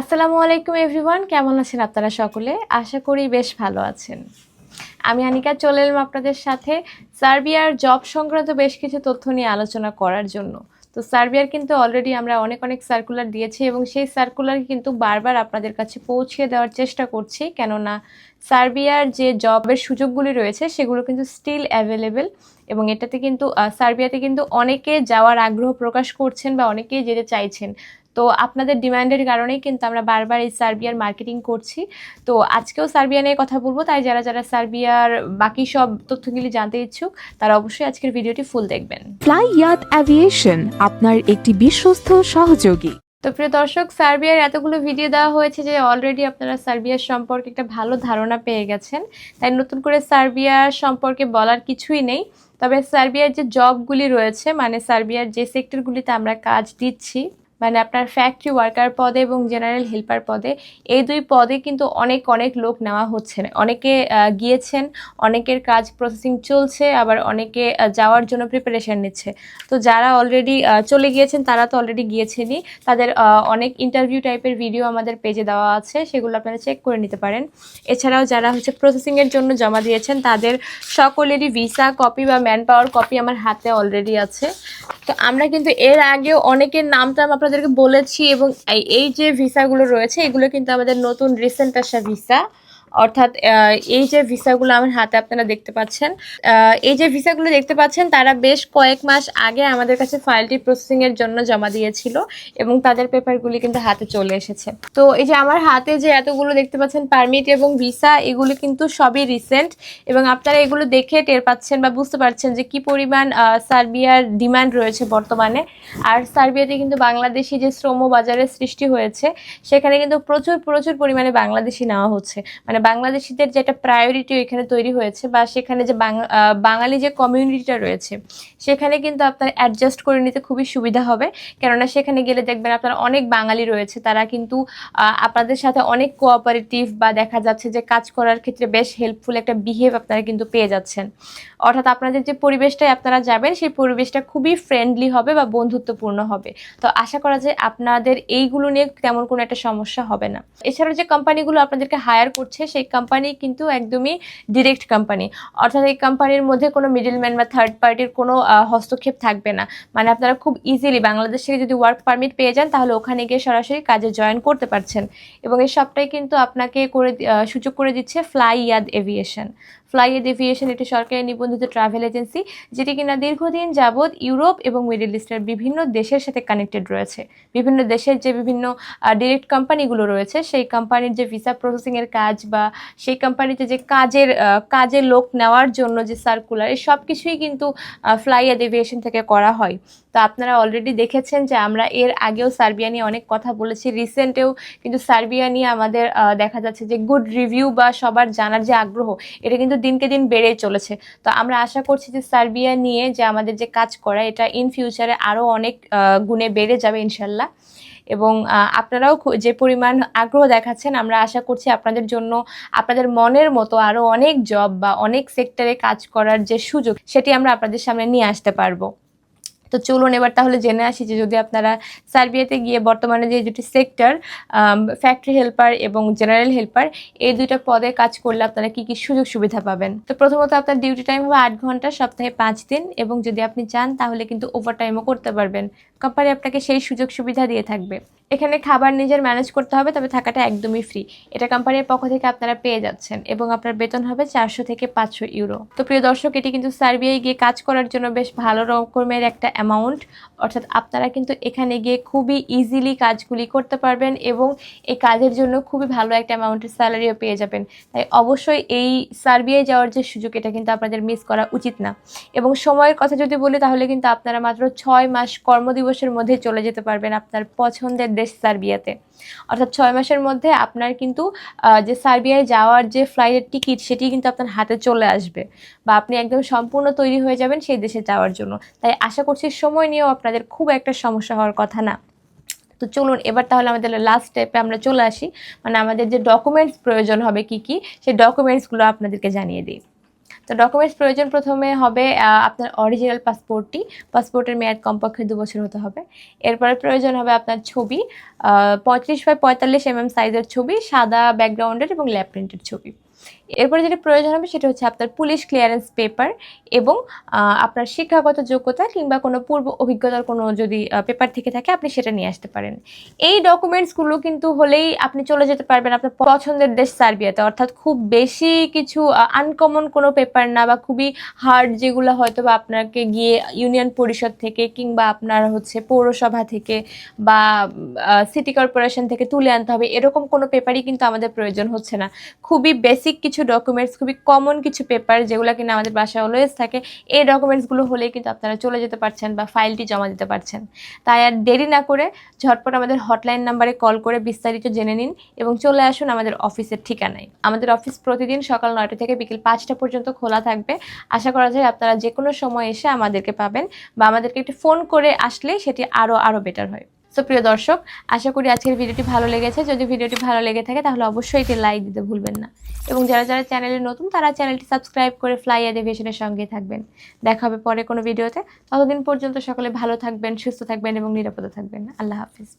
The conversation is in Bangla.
আসসালামু আলাইকুম এভরিওয়ান কেমন আছেন আপনারা সকলে? আশা করি বেশ ভালো আছেন। আমি আনিকা, চলে এলাম আপনাদের সাথে সার্বিয়ার জব সংক্রান্ত বেশ কিছু তথ্য নিয়ে আলোচনা করার জন্য। তো সার্বিয়ার কিন্তু অলরেডি আমরা অনেক অনেক সার্কুলার দিয়েছি এবং সেই সার্কুলার কিন্তু বারবার আপনাদের কাছে পৌঁছে দেওয়ার চেষ্টা করছি। কেননা সার্বিয়ার যে জবের সুযোগগুলি রয়েছে, সেগুলো কিন্তু স্টিল অ্যাভেলেবেল এবং এটাতে কিন্তু সার্বিয়াতে কিন্তু অনেকে যাওয়ার আগ্রহ প্রকাশ করছেন বা অনেকেই যেতে চাইছেন। তো আপনাদের ডিমান্ডের কারণেই কিন্তু আমরা বারবার এই সার্বিয়ার মার্কেটিং করছি। তো আজকেও সার্বিয়া নিয়ে কথা বলব তাই যারা যারা সার্বিয়ার বাকি সব তথ্যগুলি জানতে ইচ্ছুক তারা অবশ্যই আজকের ভিডিওটি ফুল দেখবেন। ফ্লাই ইয়াত অ্যাভিয়েশন আপনার একটি বিশ্বস্ত সহযোগী। তো প্রিয় দর্শক সার্বিয়ার এতগুলো ভিডিও দেওয়া হয়েছে যে অলরেডি আপনারা সার্বিয়ার সম্পর্কে একটা ভালো ধারণা পেয়ে গেছেন। তাই নতুন করে সার্বিয়ার সম্পর্কে বলার কিছুই নেই। তবে সার্বিয়ার যে জবগুলি রয়েছে মানে সার্বিয়ার যে সেক্টরগুলিতে আমরা কাজ দিচ্ছি মানে আপনার ফ্যাক্টরি ওয়ার্কার পদে এবং জেনারেল হেল্পার পদে, এই দুই পদে কিন্তু অনেক অনেক লোক নেওয়া হচ্ছে। অনেকে গিয়েছেন, অনেকের কাজ প্রসেসিং চলছে, আবার অনেকে যাওয়ার জন্য প্রিপারেশন নিচ্ছে। তো যারা অলরেডি চলে গিয়েছেন, তারা তো অলরেডি গিয়েছেনই। তাদের অনেক ইন্টারভিউ টাইপের ভিডিও আমাদের পেজে দেওয়া আছে, সেগুলো আপনারা চেক করে নিতে পারেন। এছাড়াও যারা হচ্ছে প্রসেসিংয়ের জন্য জমা দিয়েছেন, তাদের সকলেরই ভিসা কপি বা ম্যান পাওয়ার কপি আমার হাতে অলরেডি আছে। তো আমরা কিন্তু এর আগেও অনেকের নাম টাম আপনাদেরকে বলেছি এবং এই- যে ভিসাগুলো রয়েছে, এগুলো কিন্তু আমাদের নতুন রিসেন্ট আসা ভিসা অর্থাৎ এই যে ভিসাগুলো আমার হাতে আপনারা দেখতে পাচ্ছেন এই যে ভিসাগুলো দেখতে পাচ্ছেন, তারা বেশ কয়েক মাস আগে আমাদের কাছে ফাইলটি প্রসেসিং এর জন্য জমা দিয়েছিল এবং তাদের পেপারগুলি কিন্তু হাতে চলে এসেছে। তো এই যে আমার হাতে যে এতগুলো দেখতে পাচ্ছেন পারমিট এবং ভিসা এগুলো কিন্তু সবই রিসেন্ট এবং আপনারা এগুলো দেখে টের পাচ্ছেন বা বুঝতে পারছেন যে কি পরিমাণ সার্বিয়ার ডিমান্ড রয়েছে বর্তমানে। আর সার্বিয়াতে কিন্তু বাংলাদেশি যে শ্রম বাজারের সৃষ্টি হয়েছে, সেখানে কিন্তু প্রচুর প্রচুর পরিমাণে বাংলাদেশি নেওয়া হচ্ছে। মানে বাংলাদেশিদের যে একটা প্রায়োরিটি এখানে তৈরি হয়েছে বা সেখানে যে বাঙালি যে কমিউনিটিটা রয়েছে, সেখানে কিন্তু আপনার অ্যাডজাস্ট করে নিতে খুবই সুবিধা হবে। কেননা সেখানে গেলে দেখবেন আপনার অনেক বাঙালি রয়েছে, তারা কিন্তু আপনাদের সাথে অনেক কোঅপারেটিভ বা দেখা যাচ্ছে যে কাজ করার ক্ষেত্রে বেশ হেল্পফুল একটা বিহেভ আপনারা কিন্তু পেয়ে যাচ্ছেন। অর্থাৎ আপনাদের যে পরিবেশটায় আপনারা যাবেন, সেই পরিবেশটা খুবই ফ্রেন্ডলি হবে বা বন্ধুত্বপূর্ণ হবে। তো আশা করা যায় আপনাদের এইগুলো নিয়ে তেমন কোনো একটা সমস্যা হবে না। এছাড়াও যে কোম্পানিগুলো আপনাদেরকে হায়ার করছে সেই কোম্পানি কিন্তু একদমই ডিরেক্ট কোম্পানি অর্থাৎ এই কোম্পানির মধ্যে কোনো মিডলম্যান বা থার্ড পার্টির কোনো হস্তক্ষেপ থাকবে না। মানে আপনারা খুব ইজিলি বাংলাদেশ থেকে যদি ওয়ার্ক পারমিট পেয়ে যান, তাহলে ওখানে গিয়ে সরাসরি কাজে জয়েন করতে পারছেন। এবং এই সবটাই কিন্তু আপনাকে করে সুযোগ করে দিচ্ছে ফ্লাই ইয়াদ এভিয়েশন ফ্লাই ইয়াদ এভিয়েশন একটি সরকারি নিবন্ধিত ট্রাভেল এজেন্সি যেটি কিনা দীর্ঘদিন যাবৎ ইউরোপ এবং মিডল ইস্টের বিভিন্ন দেশের সাথে কানেক্টেড রয়েছে। বিভিন্ন দেশের যে বিভিন্ন ডিরেক্ট কোম্পানিগুলো রয়েছে, সেই কোম্পানির যে ভিসা প্রসেসিংয়ের কাজ বা সেই কোম্পানিতে যে কাজের কাজে লোক নেওয়ার জন্য যে সার্কুলার এই সব কিছুই কিন্তু ফ্লাই অ্যাড এভিয়েশন থেকে করা হয়। তো আপনারা অলরেডি দেখেছেন যে আমরা এর আগেও সার্বিয়া নিয়ে অনেক কথা বলেছি রিসেন্টেও কিন্তু সার্বিয়া নিয়ে আমাদের দেখা যাচ্ছে যে গুড রিভিউ বা সবার জানার যে আগ্রহ, এটা কিন্তু দিনকে দিন বেড়েই চলেছে। তো আমরা আশা করছি যে সার্বিয়া নিয়ে যে আমাদের যে কাজ করা, এটা ইন ফিউচারে আরও অনেক গুণে বেড়ে যাবে ইনশাল্লাহ। এবং আপনারাও যে পরিমাণ আগ্রহ দেখাচ্ছেন, আমরা আশা করছি আপনাদের জন্য, আপনাদের মনের মতো আরও অনেক জব বা অনেক সেক্টরে কাজ করার যে সুযোগ, সেটি আমরা আপনাদের সামনে নিয়ে আসতে পারব। তো চলুন এবার তাহলে জেনে আসি যে যদি আপনারা সার্বিয়াতে গিয়ে বর্তমানে যে দুটি সেক্টর ফ্যাক্টরি হেল্পার এবং জেনারেল হেল্পার এই দুইটা পদে কাজ করলে আপনারা কি কি সুযোগ সুবিধা পাবেন? তো প্রথমত আপনার ডিউটি টাইম হবে আট ঘণ্টা, সপ্তাহে পাঁচ দিন এবং যদি আপনি চান তাহলে কিন্তু ওভারটাইমও করতে পারবেন। কোম্পানি আপনাকে সেই সুযোগ সুবিধা দিয়ে থাকবে। এখানে খাবার নিজের ম্যানেজ করতে হবে, তবে থাকাটা একদমই ফ্রি এটা কোম্পানির পক্ষ থেকে আপনারা পেয়ে যাচ্ছেন এবং আপনার বেতন হবে চারশো থেকে পাঁচশো ইউরো তো প্রিয় দর্শক, এটি কিন্তু সার্বিয়ায় গিয়ে কাজ করার জন্য বেশ ভালো রকমের একটা অ্যামাউন্ট অর্থাৎ আপনারা কিন্তু এখানে গিয়ে খুবই ইজিলি কাজগুলি করতে পারবেন এবং এই কাজের জন্য খুবই ভালো একটা অ্যামাউন্টের স্যালারিও পেয়ে যাবেন। তাই অবশ্যই এই সার্বিয়ায় যাওয়ার যে সুযোগ, এটা কিন্তু আপনাদের মিস করা উচিত না। এবং সময়ের কথা যদি বলি, তাহলে কিন্তু আপনারা মাত্র ছয় মাস কর্মদিবসের মধ্যে চলে যেতে পারবেন। আপনার পছন্দের দেশ সার্বিয়াতে। অর্থাৎ ছয় মাসের মধ্যে আপনার কিন্তু যে সার্বিয়ায় যাওয়ার যে ফ্লাইটের টিকিট সেটি কিন্তু আপনার হাতে চলে আসবে বা আপনি একদম সম্পূর্ণ তৈরি হয়ে যাবেন সেই দেশে যাওয়ার জন্য। তাই আশা করছি সময় নিয়েও আপনাদের খুব একটা সমস্যা হওয়ার কথা না। তো চলুন এবার তাহলে আমাদের লাস্ট স্টেপে আমরা চলে আসি। মানে আমাদের যে ডকুমেন্টস প্রয়োজন হবে কি কি, সেই ডকুমেন্টসগুলো আপনাদেরকে জানিয়ে দিই। তো ডকুমেন্টস প্রয়োজন প্রথমে হবে আপনার অরিজিনাল পাসপোর্টটি পাসপোর্টের মেয়াদ কমপক্ষে দু বছর হতে হবে। এরপরে প্রয়োজন হবে আপনার ছবি পঁয়ত্রিশ বাই পঁয়তাল্লিশ এম এম সাইজের ছবি, সাদা ব্যাকগ্রাউন্ডের এবং ল্যাপ প্রিন্টের ছবি। এরপরে যেটা প্রয়োজন হবে সেটা হচ্ছে আপনার পুলিশ ক্লিয়ারেন্স পেপার এবং আপনার শিক্ষাগত যোগ্যতা কিংবা কোনো পূর্ব অভিজ্ঞতার কোনো যদি পেপার থেকে থাকে, আপনি সেটা নিয়ে আসতে পারেন। এই ডকুমেন্টসগুলো কিন্তু হলেই আপনি চলে যেতে পারবেন আপনার পছন্দের দেশ সার্বিয়াতে। অর্থাৎ খুব বেশি কিছু আনকমন কোনো পেপার না বা খুবই হার্ড যেগুলো হয়তো বা আপনাকে গিয়ে ইউনিয়ন পরিষদ থেকে কিংবা আপনার হচ্ছে পৌরসভা থেকে বা সিটি কর্পোরেশন থেকে তুলে আনতে হবে। এরকম কোনো পেপারই কিন্তু আমাদের প্রয়োজন হচ্ছে না। খুবই বেসিক কিছু ডকুমেন্টস খুবই কমন কিছু পেপার যেগুলো কিনা আমাদের বাসায় অলওয়েজ থাকে, এই ডকুমেন্টসগুলো হলেই কিন্তু আপনারা চলে যেতে পারছেন বা ফাইলটি জমা দিতে পারছেন। তাই আর দেরি না করে ঝটপট আমাদের হটলাইন নাম্বারে কল করে বিস্তারিত জেনে নিন এবং চলে আসুন আমাদের অফিসের ঠিকানায়। আমাদের অফিস প্রতিদিন সকাল নয়টা থেকে বিকেল পাঁচটা পর্যন্ত খোলা থাকবে। আশা করা যায় আপনারা যে কোনো সময় এসে আমাদেরকে পাবেন বা আমাদেরকে একটু ফোন করে আসলে সেটি আরও আরও বেটার হয়। সো প্রিয় দর্শক, আশা করি আজকের ভিডিওটি ভালো লেগেছে। যদি ভিডিওটি ভালো লেগে থাকে, তাহলে অবশ্যই এটি লাইক দিতে ভুলবেন না। এবং যারা যারা চ্যানেলে নতুন, তারা চ্যানেলটি সাবস্ক্রাইব করে ফ্লাই অ্যাডিভিশনের সঙ্গে থাকবেন। দেখা হবে পরে কোনো ভিডিওতে। ততদিন পর্যন্ত সকলে ভালো থাকবেন, সুস্থ থাকবেন এবং নিরাপদে থাকবেন। আল্লাহ হাফিজ।